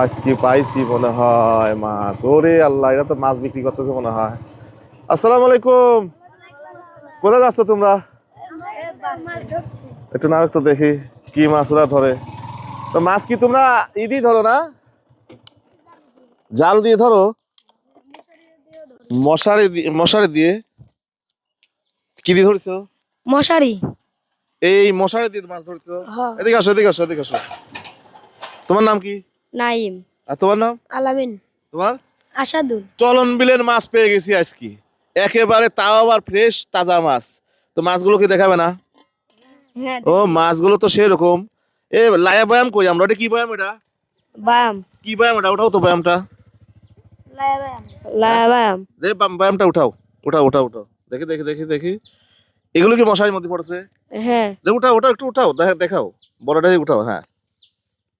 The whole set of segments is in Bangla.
আজকে পাইছি মনে হয় মাছ। ওরে আল্লাহ এটা তো মাছ বিক্রি করতেছে মনে হয়। আসসালামু আলাইকুম। কোথায় যাচ্ছ তোমরা? একটু না তো দেখি কি মাছ ওরা ধরে। তো মাছ কি তোমরা ইদি ধরো না? জাল দিয়ে ধরো? মশারি দিয়ে মশারি দিয়ে। কি দিয়ে ধরছো? মশারি। এই মশারি দিয়ে মাছ ধরছো? হ্যাঁ। এদিকে আসো এদিকে আসো এদিকে আসো। তোমার নাম কি? নাইম। আর তোমার নাম? আলামিন। তোমার? আসাদুল। চলন বিলের মাছ পেয়ে গেছি আজকে। একেবারে তাও আবার ফ্রেশ তাজা মাছ। তো মাছগুলো কি দেখাবে না? হ্যাঁ ও মাছগুলো তো সেরকম। এ লায়া বয়াম কই? আমরা ওটা কি বয়াম এটা? বায়াম কি বয়াম এটা? ওঠাও তো বয়ামটা লায়াবায়াম দে বাম- বয়ামটা উঠাও। উঠাও উঠাও উঠাও। দেখি দেখি দেখি দেখি। এগুলো কি মশারির মধ্যে পড়েছে? হ্যাঁ। দে উঠাও ওটাও একটু উঠাও। দেখা- দেখাও। বড়টাই উঠাও হ্যাঁ।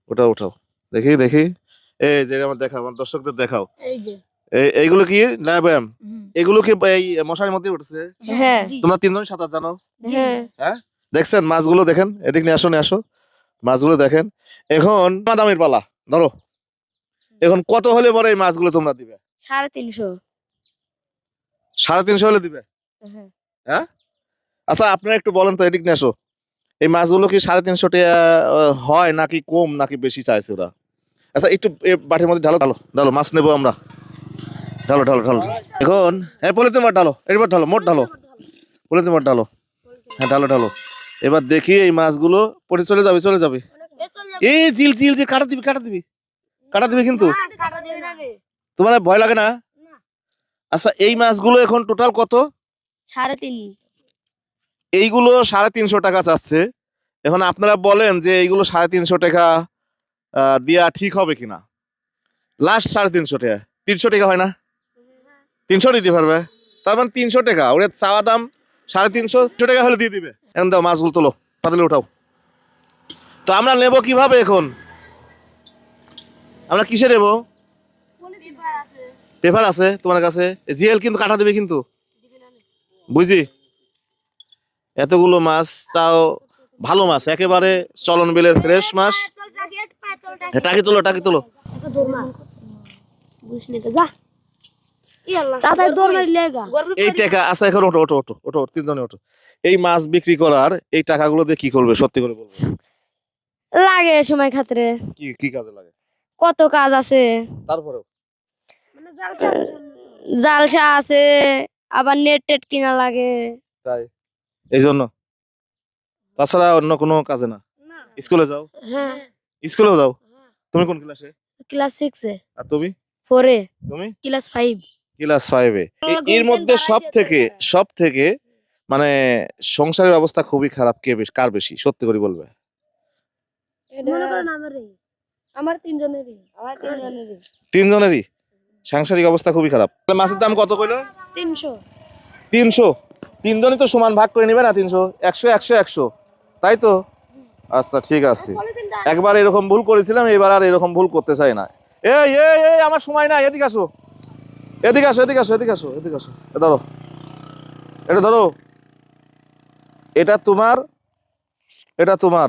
ওটা উঠাও। দেখি দেখি। এই যে আমার দেখাও আমার দর্শকদের দেখাও। এই যে। এইগুলো কি? লায়া বয়াম এগুলো কি এই মশারির মধ্যে উঠেছে? হ্যাঁ তোমরা তিনজন সাঁতার জানো? হ্যাঁ। হ্যাঁ? দেখছেন মাছগুলো দেখেন? এদিক নিয়ে আসো নিয়ে আসো। মাছগুলো দেখেন। এখন দামের পালা ধরো। এখন কত হলে পরে এই মাছগুলো তোমরা দিবে? সাড়ে তিনশো। সাড়ে তিনশো হলে দিবে? হ্যাঁ। আচ্ছা আপনারা একটু বলেন তো এদিক নিয়ে আসো। এই মাছগুলো কি সাড়ে তিনশো টাকা হয় নাকি কম নাকি বেশি চাইছে ওরা? আচ্ছা একটু বাটির মধ্যে ঢালো ঢালো ঢালো মাছ নেব আমরা। ঢালো ঢালো ঢালো এখন হ্যাঁ পলিতে মাঠ ঢালো এবার ঢালো মোট ঢালো। পলিতে মাঠ ঢালো। হ্যাঁ ঢালো ঢালো। এবার দেখি এই মাছগুলো পরে চলে যাবে চলে যাবে। এই চিল চিল যে কাটা দিবি কাটা দিবি। কাটা দিবি কিন্তু। তোমার ভয় লাগে না? না। আচ্ছা এই মাছগুলো এখন টোটাল কত? সাড়ে তিন। এইগুলো সাড়ে তিনশো টাকা চাচ্ছে। এখন আপনারা বলেন যে এইগুলো সাড়ে তিনশো টাকা দেয়া ঠিক হবে কিনা? লাস্ট সাড়ে তিনশো টাকা। তিনশো টাকা হয় না? তিনশো দিতে পারবে? তার মানে তিনশো টাকা। ওর চাওয়া দাম সাড়ে তিনশো টাকা হলে দিয়ে দিবে। এখন দাও, মাছগুলো তোলো। পাতলে উঠাও তো আমরা নেব কীভাবে এখন? আমরা কিসে নেব? পেপার আছে তোমার কাছে। জিএল কিন্তু কাটা দেবে কিন্তু। বুঝি এতগুলো মাছ, তাও ভালো মাছ। একেবারে চলন বিলের ফ্রেশ মাছ। টাকি তোলো টাকি তোলো। এই টাকা আচ্ছা এখন ওটো ওটো ওটো ওটো তিনজনে ওটো এই মাছ বিক্রি করার এই টাকাগুলো দিয়ে কি করবে? সত্যি করে বলবে লাগে সময় খাতরে। কি কি কাজে লাগে? কত কাজ আছে। তারপরেও? জালসা আছে। আবার নেট টেট কিনা লাগে। তাই? এই জন্য তাছাড়া অন্য কোনো কাজে না। স্কুলে যাও? হ্যাঁ। স্কুলেও যাও? তুমি কোন ক্লাসে ক্লাস সিক্সে আর তুমি? ফোরে তুমি? ক্লাস ফাইভ ক্লাস ফাইভে এর মধ্যে সব থেকে সব থেকে মানে সংসারের অবস্থা খুবই খারাপ। কে বেশি কার বেশি? সত্যি করে বলবে। মনে করেন আমারই। আমার তিনজনেরই। আমার তিনজনেরই। তিনজনেরই? সাংসারিক অবস্থা খুবই খারাপ। তাহলে মাছের দাম কত কইলো? তিনশো। তিনশো? তিনজনই তো সমান ভাগ করে নেবে না তিনশো? একশো একশো একশো। তাই তো? আচ্ছা ঠিক আছে। একবার এরকম ভুল করেছিলাম এবার আর এরকম ভুল করতে চাই না। এই এই এই আমার সময় না এদিকে আসো। এদিকে আসো এদিকে আসো এদিকে আসো এদিকে আসো। ধরো। এটা ধরো। এটা তোমার এটা তোমার।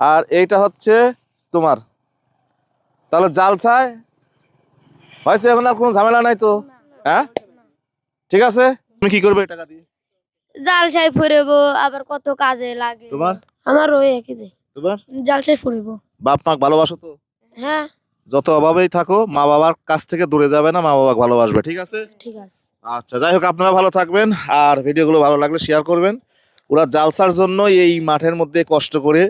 আর এইটা হচ্ছে তোমার। তাহলে জাল ছায়। হয়েছে এখন আর কোনো ঝামেলা নাই তো? হ্যাঁ? ঠিক আছে? তুমি কি করবে টাকা দিয়ে? জালসায় ফুরেবো আবার কত কাজে লাগে। তোমার? আমার ওই একই যে। তোমার? জালসায় ফুরেবো বাপ মাক ভালোবাসো তো? হ্যাঁ। যত অভাবেই থাকো মা বাবার কাছ থেকে দূরে যাবে না মা বাবাকে ভালোবাসবে ঠিক আছে? ঠিক আছে। আচ্ছা যাই হোক আপনারা ভালো থাকবেন আর ভিডিওগুলো ভালো লাগলে শেয়ার করবেন। ওরা জালসার জন্য এই মাঠের মধ্যে কষ্ট করে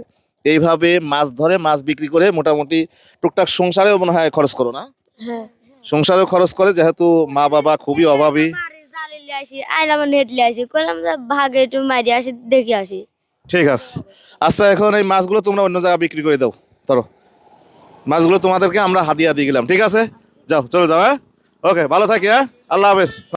এইভাবে মাছ ধরে মাছ বিক্রি করে মোটামুটি টুকটাক সংসারেও মনে হয় খরচ করো না? হ্যাঁ। সংসারেও খরচ করে যেহেতু মা বাবা খুবই অভাবী। আইলাম নেট লিয়ে আসি কইলাম ভাগে একটু মারি আসি দেখে আসি। ঠিক আছে। আচ্ছা এখন এই মাছগুলো তোমরা অন্য জায়গায় বিক্রি করে দাও। ধরো। মাছগুলো তোমাদেরকে আমরা হাতিয়া দিয়ে গেলাম ঠিক আছে? যাও, চলে যাও হ্যাঁ? ওকে ভালো থাকি হ্যাঁ? আল্লাহ হাফেজ।